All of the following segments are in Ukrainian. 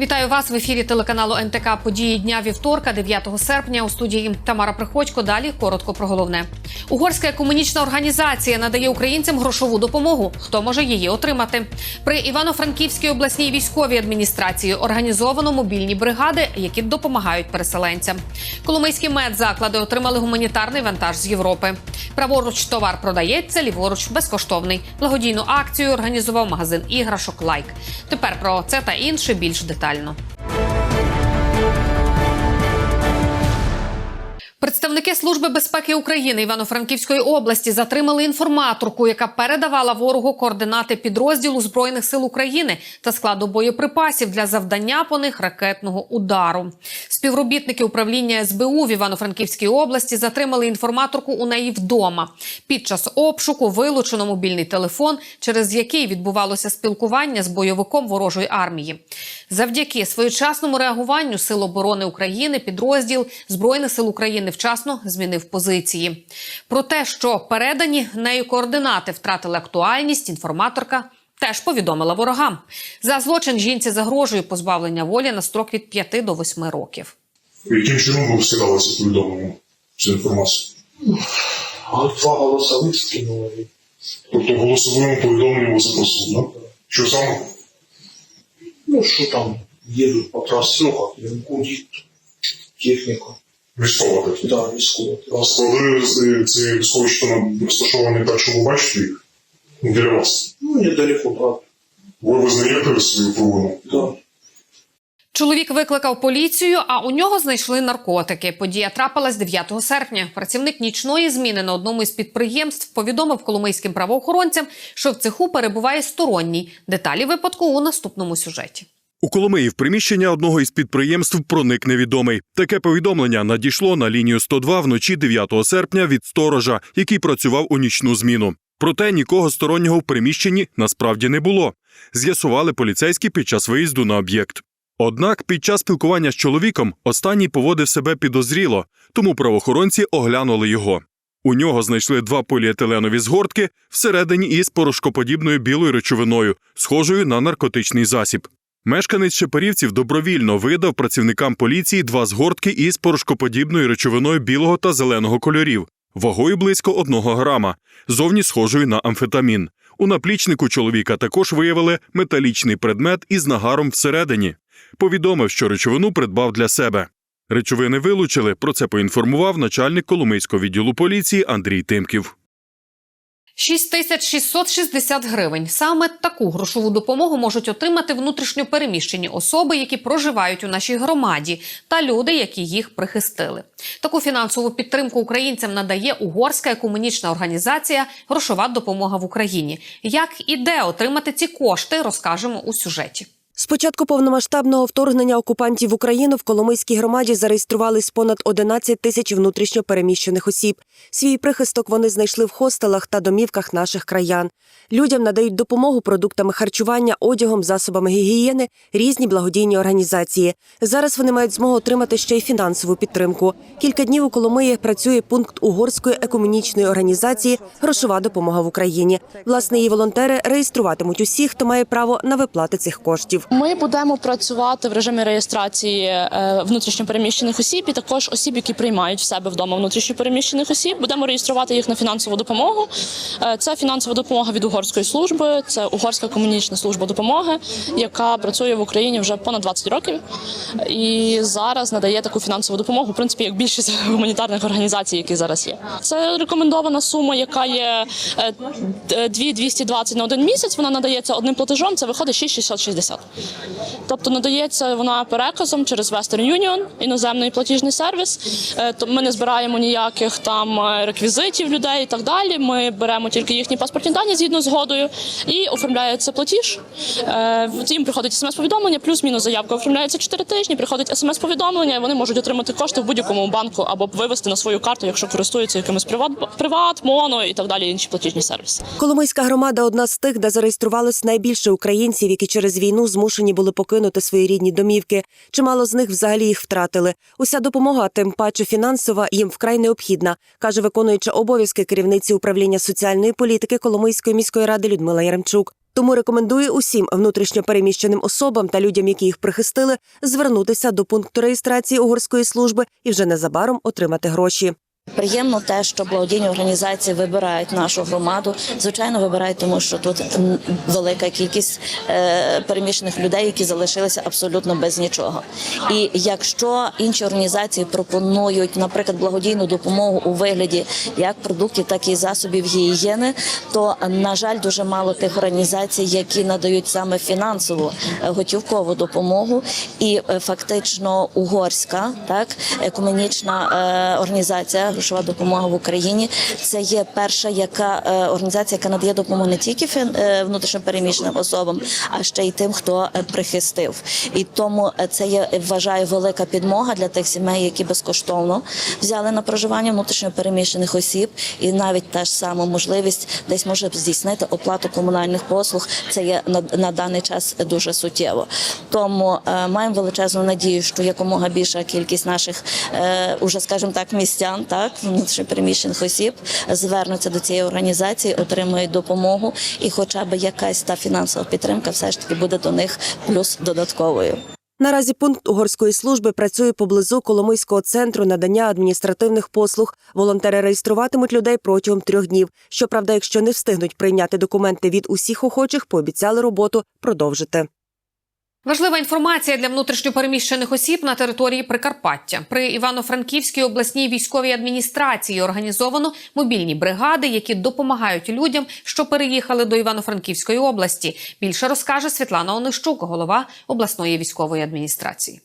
Вітаю вас в ефірі телеканалу НТК Події дня вівторка, 9 серпня. У студії Тамара Приходько. Далі коротко про головне. Угорська екуменічна організація надає українцям грошову допомогу. Хто може її отримати? При Івано-Франківській обласній військовій адміністрації організовано мобільні бригади, які допомагають переселенцям. Коломийські медзаклади отримали гуманітарний вантаж з Європи. Праворуч товар продається, ліворуч безкоштовний. Благодійну акцію організував магазин іграшок Лайк. Тепер про це та інше більш детально детально. Представники Служби безпеки України Івано-Франківської області затримали інформаторку, яка передавала ворогу координати підрозділу збройних сил України та складу боєприпасів для завдання по них ракетного удару. Співробітники управління СБУ в Івано-Франківській області затримали інформаторку у неї вдома. Під час обшуку вилучено мобільний телефон, через який відбувалося спілкування з бойовиком ворожої армії. Завдяки своєчасному реагуванню Сил оборони України підрозділ збройних сил України вчасно змінив позиції. Про те, що передані нею координати втратили актуальність, інформаторка. Теж повідомила ворогам за злочин жінці загрожує позбавлення волі на строк від 5 до 8 років. Яким чином ви скидалися повідомлення цю інформацію? А два голосових скинули. Тобто голосовим повідомленням ви запросили, так? Що саме? Ну, что там, едут по трассе, ну им гудит техника. Військова техніка. Да, рискуют. А склади з- цієї військової частини розташовані так, що ви бачите їх біля вас. Ну, недалеко, правда. Ви визнаєте свою провину? Да. Чоловік викликав поліцію, а у нього знайшли наркотики. Подія трапилась 9 серпня. Працівник нічної зміни на одному із підприємств повідомив коломийським правоохоронцям, що в цеху перебуває сторонній. Деталі випадку у наступному сюжеті. У Коломиї в приміщення одного із підприємств проник невідомий. Таке повідомлення надійшло на лінію 102 вночі 9 серпня від сторожа, який працював у нічну зміну. Проте нікого стороннього в приміщенні насправді не було. З'ясували поліцейські під час виїзду на об'єкт. Однак під час спілкування з чоловіком останній поводив себе підозріло, тому правоохоронці оглянули його. У нього знайшли два поліетиленові згортки всередині із порошкоподібною білою речовиною, схожою на наркотичний засіб. Мешканець Шепарівців добровільно видав працівникам поліції два згортки із порошкоподібною речовиною білого та зеленого кольорів, вагою близько одного грама, зовні схожою на амфетамін. У наплічнику чоловіка також виявили металічний предмет із нагаром всередині. Повідомив, що речовину придбав для себе. Речовини вилучили. Про це поінформував начальник Коломийського відділу поліції Андрій Тимків. 6660 гривень. Саме таку грошову допомогу можуть отримати внутрішньо переміщені особи, які проживають у нашій громаді, та люди, які їх прихистили. Таку фінансову підтримку українцям надає угорська екуменічна організація Грошова допомога в Україні. Як і де отримати ці кошти, розкажемо у сюжеті. З початку повномасштабного вторгнення окупантів в Україну в Коломийській громаді зареєструвались понад 11 тисяч внутрішньо переміщених осіб. Свій прихисток вони знайшли в хостелах та домівках наших краян. Людям надають допомогу продуктами харчування, одягом, засобами гігієни, різні благодійні організації. Зараз вони мають змогу отримати ще й фінансову підтримку. Кілька днів у Коломиї працює пункт угорської екуменічної організації Грошова допомога в Україні. Власне, її волонтери реєструватимуть усіх, хто має право на виплати цих коштів. Ми будемо працювати в режимі реєстрації е, внутрішньопереміщених осіб і також осіб, які приймають в себе вдома внутрішньопереміщених осіб. Будемо реєструвати їх на фінансову допомогу. Е, Це фінансова допомога від угорської служби, це угорська комунічна служба допомоги, яка працює в Україні вже понад 20 років. І зараз надає таку фінансову допомогу, в принципі, як більшість гуманітарних організацій, які зараз є. Це рекомендована сума, яка є е, 2,220 на один місяць. Вона надається одним платежом. Це виходить 6,660. Тобто надається вона переказом через Western Union, іноземний платіжний сервіс. Е, Ми не збираємо ніяких там е, реквізитів людей і так далі. Ми беремо тільки їхні паспортні дані згідно з згодою і оформляється платіж. Е, Їм приходить смс-повідомлення, плюс-мінус заявка оформляється 4 тижні. Приходить смс-повідомлення, і вони можуть отримати кошти в будь-якому банку або вивести на свою карту, якщо користуються якимось приват, приват, моно і так далі. Інші платіжні сервіси. Коломийська громада одна з тих, де зареєструвалось найбільше українців, які через війну змушені були покинути свої рідні домівки. Чимало з них взагалі їх втратили. Уся допомога, тим паче фінансова, їм вкрай необхідна, каже виконуюча обов'язки керівниці управління соціальної політики Коломийської міської ради Людмила Яремчук. Тому рекомендує усім внутрішньопереміщеним особам та людям, які їх прихистили, звернутися до пункту реєстрації угорської служби і вже незабаром отримати гроші. Приємно те, що благодійні організації вибирають нашу громаду. Звичайно, вибирають, тому що тут велика кількість е, переміщених людей, які залишилися абсолютно без нічого. І якщо інші організації пропонують, наприклад, благодійну допомогу у вигляді як продуктів, так і засобів гігієни, то на жаль, дуже мало тих організацій, які надають саме фінансову е, готівкову допомогу, і е, фактично угорська, так екуменічна організація грошова допомога в Україні. Це є перша, яка е, організація, яка надає допомогу не тільки фін- е, внутрішньопереміщеним особам, а ще й тим, хто е, прихистив. І тому е, це є вважаю велика підмога для тих сімей, які безкоштовно взяли на проживання внутрішньопереміщених осіб, і навіть та ж сама можливість десь може здійснити оплату комунальних послуг. Це є на, на даний час дуже суттєво. Тому е, маємо величезну надію, що якомога більша кількість наших е, уже, скажімо так, містян, так внутрішньопереміщених осіб звернуться до цієї організації, отримують допомогу, і хоча б якась та фінансова підтримка, все ж таки буде до них плюс додатковою. Наразі пункт угорської служби працює поблизу Коломийського центру надання адміністративних послуг. Волонтери реєструватимуть людей протягом трьох днів. Щоправда, якщо не встигнуть прийняти документи від усіх охочих, пообіцяли роботу продовжити. Важлива інформація для внутрішньопереміщених осіб на території Прикарпаття. При Івано-Франківській обласній військовій адміністрації організовано мобільні бригади, які допомагають людям, що переїхали до Івано-Франківської області. Більше розкаже Світлана Онищук, голова обласної військової адміністрації.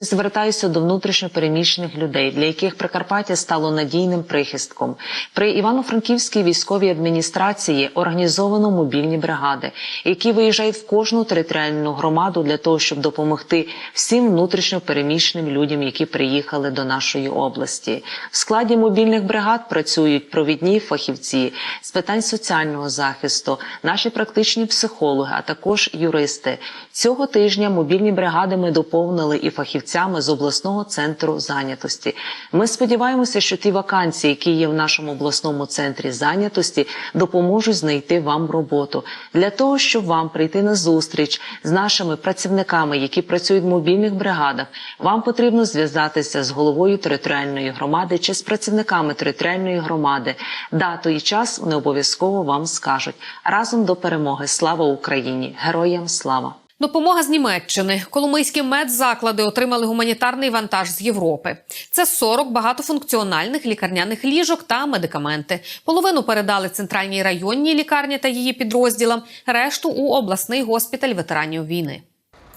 Звертаюся до внутрішньопереміщених людей, для яких Прикарпаття стало надійним прихистком. При Івано-Франківській військовій адміністрації організовано мобільні бригади, які виїжджають в кожну територіальну громаду для того, щоб допомогти всім внутрішньопереміщеним людям, які приїхали до нашої області. В складі мобільних бригад працюють провідні фахівці з питань соціального захисту, наші практичні психологи, а також юристи. Цього тижня мобільні бригади ми доповнили і фахівцями з обласного центру зайнятості. Ми сподіваємося, що ті вакансії, які є в нашому обласному центрі зайнятості, допоможуть знайти вам роботу для того, щоб вам прийти на зустріч з нашими працівниками, які працюють в мобільних бригадах. Вам потрібно зв'язатися з головою територіальної громади чи з працівниками територіальної громади. Дату і час вони обов'язково вам скажуть. Разом до перемоги. Слава Україні! Героям слава! Допомога з Німеччини. Коломийські медзаклади отримали гуманітарний вантаж з Європи. Це 40 багатофункціональних лікарняних ліжок та медикаменти. Половину передали центральній районній лікарні та її підрозділам, решту у обласний госпіталь ветеранів війни.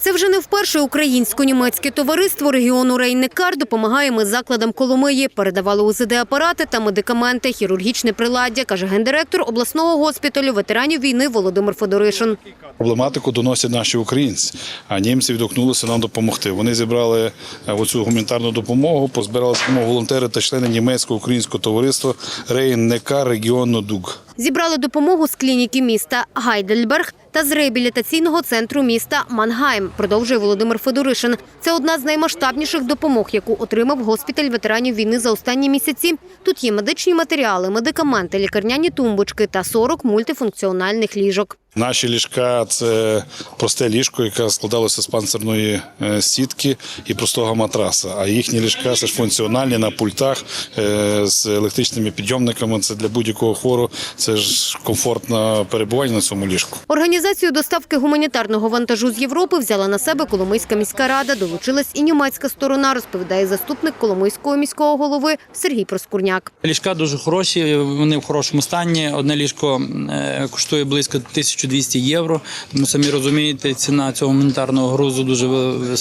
Це вже не вперше українсько-німецьке товариство регіону Рейнекар допомагає медзакладам Коломиї. Передавали УЗД-апарати та медикаменти, хірургічне приладдя, каже гендиректор обласного госпіталю ветеранів війни Володимир Федоришин. Проблематику доносять наші українці, а німці відгукнулися нам допомогти. Вони зібрали е, оцю гуманітарну допомогу, позбирали допомогу волонтери та члени німецького українського товариства Рейн-Некар регіону Дуг. Зібрали допомогу з клініки міста Гайдельберг та з реабілітаційного центру міста Мангайм, продовжує Володимир Федоришин. Це одна з наймасштабніших допомог, яку отримав госпіталь ветеранів війни за останні місяці. Тут є медичні матеріали, медикаменти, лікарняні тумбочки та 40 мультифункціональних ліжок. Наші ліжка це просте ліжко, яке складалося з панцирної е, сітки і простого матраса. А їхні ліжка це ж функціональні на пультах е, з електричними підйомниками. Це для будь-якого хвору. Це ж комфортне перебування на цьому ліжку. Організацію доставки гуманітарного вантажу з Європи взяла на себе Коломийська міська рада. Долучилась і німецька сторона, розповідає заступник Коломийського міського голови Сергій Проскурняк. Ліжка дуже хороші, вони в хорошому стані. Одне ліжко е, коштує близько 1200 євро. Тому самі розумієте, ціна цього гуманітарного грузу дуже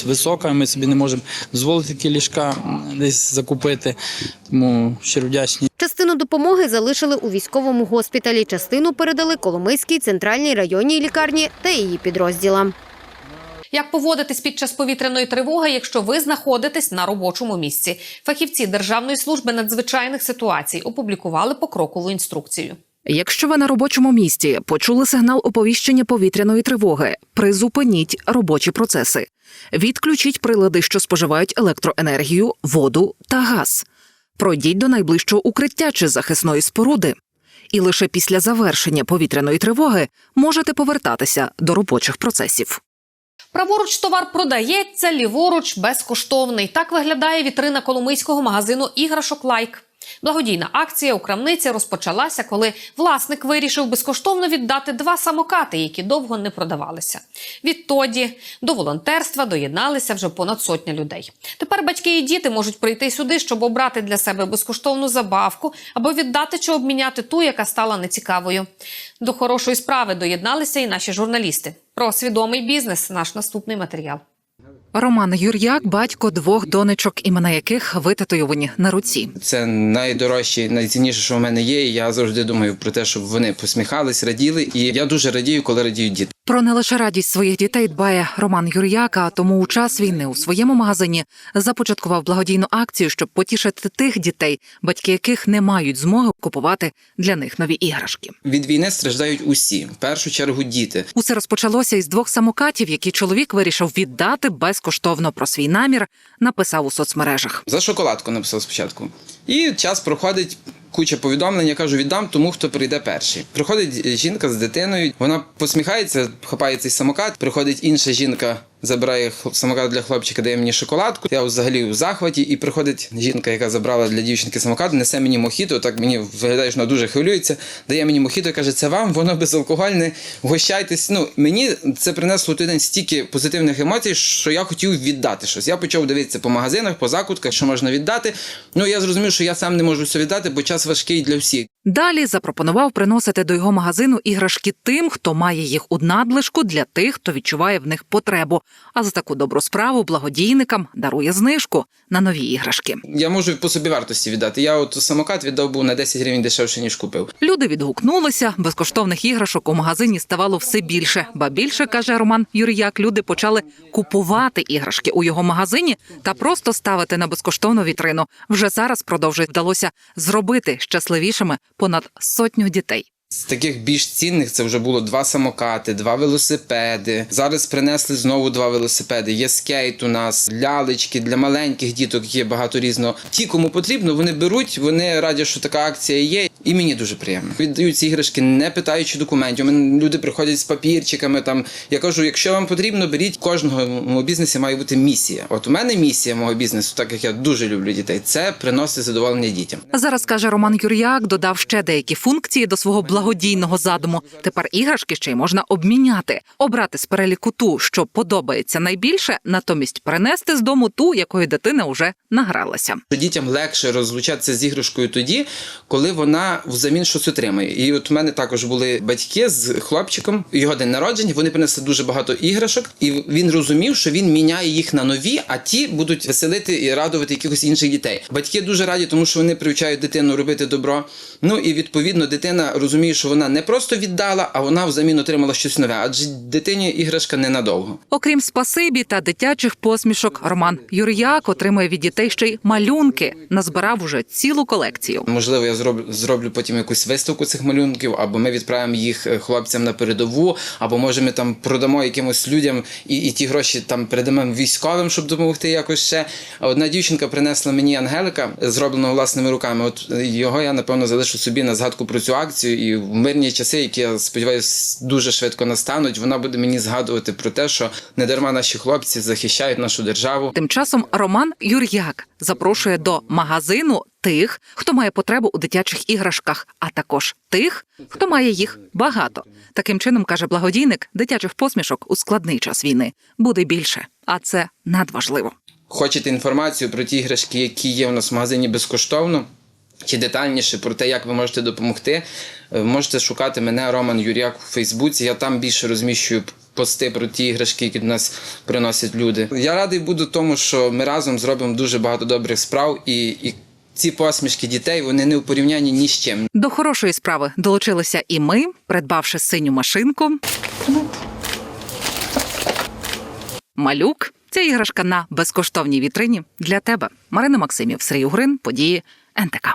висока. Ми собі не можемо дозволити такі ліжка десь закупити. Тому щиро вдячні. Частину допомоги залишили у військовому госпіталі. Частину передали Коломийській центральній районній лікарні та її підрозділам. Як поводитись під час повітряної тривоги, якщо ви знаходитесь на робочому місці? Фахівці Державної служби надзвичайних ситуацій опублікували покрокову інструкцію. Якщо ви на робочому місці почули сигнал оповіщення повітряної тривоги, призупиніть робочі процеси. Відключіть прилади, що споживають електроенергію, воду та газ. Пройдіть до найближчого укриття чи захисної споруди. і лише після завершення повітряної тривоги можете повертатися до робочих процесів. Праворуч товар продається, ліворуч безкоштовний. Так виглядає вітрина коломийського магазину іграшок Лайк. Благодійна акція у крамниці розпочалася, коли власник вирішив безкоштовно віддати два самокати, які довго не продавалися. Відтоді до волонтерства доєдналися вже понад сотня людей. Тепер батьки і діти можуть прийти сюди, щоб обрати для себе безкоштовну забавку або віддати чи обміняти ту, яка стала нецікавою. До хорошої справи доєдналися і наші журналісти. Про свідомий бізнес наш наступний матеріал. Роман Юр'як, батько двох донечок, імена яких витатуйовані на руці. Це найдорожче, найцінніше, що в мене є. І я завжди думаю про те, щоб вони посміхались, раділи. І я дуже радію, коли радіють діти. Про не лише радість своїх дітей дбає Роман Юр'як, а тому у час війни у своєму магазині започаткував благодійну акцію, щоб потішити тих дітей, батьки яких не мають змоги купувати для них нові іграшки. Від війни страждають усі, в першу чергу діти. Усе розпочалося із двох самокатів, які чоловік вирішив віддати безкоштовно. Про свій намір написав у соцмережах. За шоколадку написав спочатку. І час проходить. Куча повідомлень, я кажу, віддам тому, хто прийде перший. Приходить жінка з дитиною, вона посміхається, хапає цей самокат. Приходить інша жінка, забирає самокат для хлопчика, дає мені шоколадку. Я взагалі у захваті. І приходить жінка, яка забрала для дівчинки самокат, несе мені мохіто. Так мені виглядає, що вона дуже хвилюється. Дає мені мохіто і каже, це вам, воно безалкогольне, вгощайтесь. Ну мені це принесло той стільки позитивних емоцій, що я хотів віддати щось. Я почав дивитися по магазинах, по закутках, що можна віддати. Ну я зрозумів, що я сам не можу все віддати, бо час важкий для всіх. Далі запропонував приносити до його магазину іграшки тим, хто має їх у надлишку для тих, хто відчуває в них потребу. А за таку добру справу благодійникам дарує знижку на нові іграшки. Я можу по собі вартості віддати. Я от самокат віддав був на 10 гривень дешевше, ніж купив. Люди відгукнулися. Безкоштовних іграшок у магазині ставало все більше. Ба більше каже Роман Юріяк. Люди почали купувати іграшки у його магазині та просто ставити на безкоштовну вітрину. Вже зараз продовжує вдалося зробити щасливішими понад сотню дітей. З таких більш цінних це вже було два самокати, два велосипеди. Зараз принесли знову два велосипеди. Є скейт у нас, лялечки для маленьких діток. Є багато різного. Ті, кому потрібно, вони беруть. Вони раді, що така акція є. І мені дуже приємно. Віддають ці іграшки, не питаючи документів. У люди приходять з папірчиками. Там я кажу, якщо вам потрібно, беріть В кожного бізнесі має бути місія. От у мене місія мого бізнесу, так як я дуже люблю дітей, це приносити задоволення дітям. Зараз каже Роман Юр'як, додав ще деякі функції до свого благодійного задуму. Тепер іграшки ще й можна обміняти, обрати з переліку ту, що подобається найбільше, натомість принести з дому ту, якої дитина вже награлася. Дітям легше розлучатися з іграшкою тоді, коли вона взамін щось отримає. І от у мене також були батьки з хлопчиком, його день народження. Вони принесли дуже багато іграшок, і він розумів, що він міняє їх на нові, а ті будуть веселити і радувати якихось інших дітей. Батьки дуже раді, тому що вони привчають дитину робити добро. Ну і відповідно дитина розуміє, що вона не просто віддала, а вона взамін отримала щось нове. Адже дитині іграшка ненадовго. Окрім спасибі та дитячих посмішок, Роман Юр'як отримує від дітей ще й малюнки. Назбирав уже цілу колекцію. Можливо, я зроблю зроблю потім якусь виставку цих малюнків, або ми відправимо їх е, хлопцям на передову, або може ми там продамо якимось людям і, і ті гроші там передамо військовим, щоб допомогти якось ще. Одна дівчинка принесла мені Ангелика, зробленого власними руками. От е, його я напевно залишу собі на згадку про цю акцію. І в мирні часи, які я сподіваюся, дуже швидко настануть, вона буде мені згадувати про те, що не дарма наші хлопці захищають нашу державу. Тим часом Роман Юр'як запрошує до магазину тих, хто має потребу у дитячих іграшках, а також тих, хто має їх багато. Таким чином каже благодійник, дитячих посмішок у складний час війни буде більше, а це надважливо. Хочете інформацію про ті іграшки, які є у нас в магазині безкоштовно, чи детальніше про те, як ви можете допомогти, е, можете шукати мене, Роман Юряк, у Фейсбуці. Я там більше розміщую пости про ті іграшки, які до нас приносять люди. Я радий буду тому, що ми разом зробимо дуже багато добрих справ і. і ці посмішки дітей вони не у порівнянні ні з чим. До хорошої справи долучилися і ми, придбавши синю машинку. Малюк. Ця іграшка на безкоштовній вітрині для тебе. Марина Максимів, Сергій Угрин, події НТК.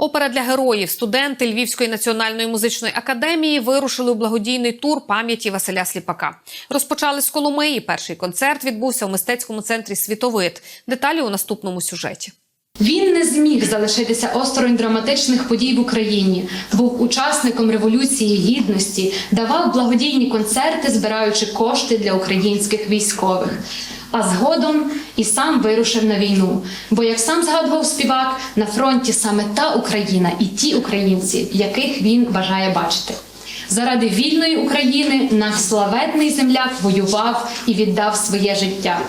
Опера для героїв. Студенти Львівської національної музичної академії вирушили у благодійний тур пам'яті Василя Сліпака. Розпочали з Коломиї. Перший концерт відбувся у мистецькому центрі Світовид. Деталі у наступному сюжеті. Він не зміг залишитися осторонь драматичних подій в Україні, був учасником революції гідності, давав благодійні концерти, збираючи кошти для українських військових. А згодом і сам вирушив на війну. Бо, як сам згадував співак, на фронті саме та Україна і ті українці, яких він бажає бачити. Заради вільної України наш славетний земляк воював і віддав своє життя.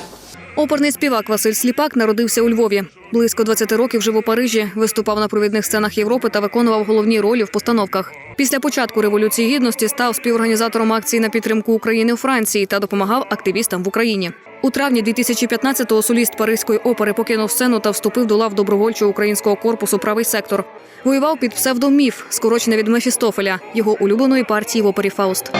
Оперний співак Василь Сліпак народився у Львові. Близько 20 років жив у Парижі, виступав на провідних сценах Європи та виконував головні ролі в постановках. Після початку революції гідності став співорганізатором акції на підтримку України у Франції та допомагав активістам в Україні. У травні 2015-го соліст Паризької опери покинув сцену та вступив до лав добровольчого українського корпусу Правий сектор. Воював під псевдоміф, скорочене від Мефістофеля, його улюбленої партії в опері Фауст.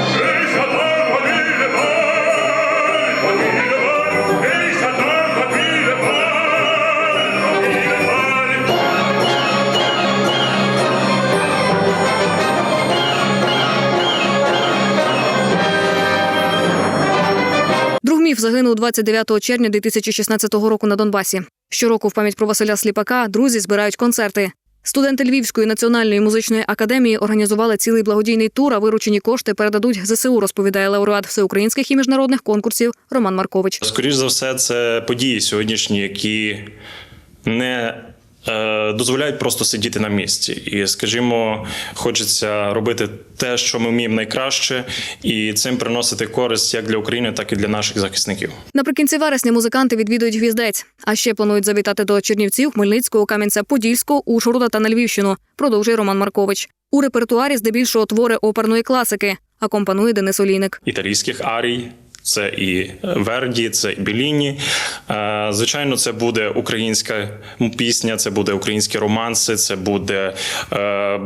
Загинув 29 червня 2016 року на Донбасі. Щороку в пам'ять про Василя Сліпака друзі збирають концерти. Студенти Львівської національної музичної академії організували цілий благодійний тур, а виручені кошти передадуть ЗСУ, розповідає лауреат всеукраїнських і міжнародних конкурсів Роман Маркович. Скоріше за все, це події сьогоднішні, які не дозволяють просто сидіти на місці. І, скажімо, хочеться робити те, що ми вміємо найкраще, і цим приносити користь як для України, так і для наших захисників. Наприкінці вересня музиканти відвідують гвіздець, а ще планують завітати до Чернівців, Хмельницького, Кам'янця-Подільського, Ужгорода та на Львівщину. Продовжує Роман Маркович. У репертуарі здебільшого твори оперної класики. Акомпанує Денис Олійник. італійських арій. Це і Верді, це і Біліні. Звичайно, це буде українська пісня, це буде українські романси, це буде е,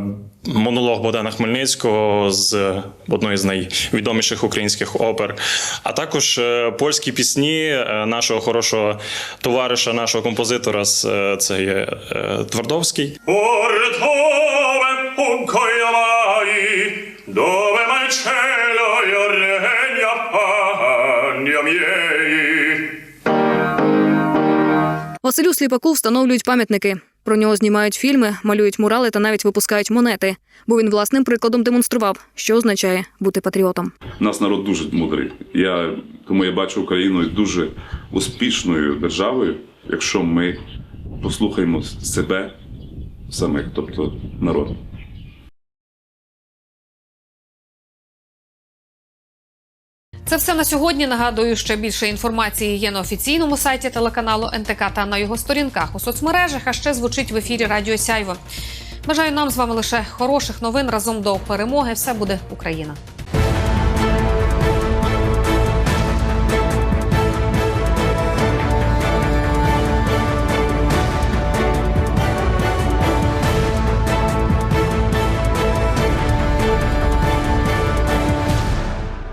монолог Богдана Хмельницького з одної з найвідоміших українських опер. А також е, польські пісні е, нашого хорошого товариша, нашого композитора це є Твардовський. Василю Сліпаку встановлюють пам'ятники. Про нього знімають фільми, малюють мурали та навіть випускають монети. Бо він власним прикладом демонстрував, що означає бути патріотом. Нас народ дуже мудрий. Я тому я бачу Україну дуже успішною державою, якщо ми послухаємо себе самих, тобто народ. Це все на сьогодні. Нагадую, ще більше інформації є на офіційному сайті телеканалу НТК та на його сторінках у соцмережах. А ще звучить в ефірі Радіо Сяйво. Бажаю нам з вами лише хороших новин разом до перемоги. Все буде Україна.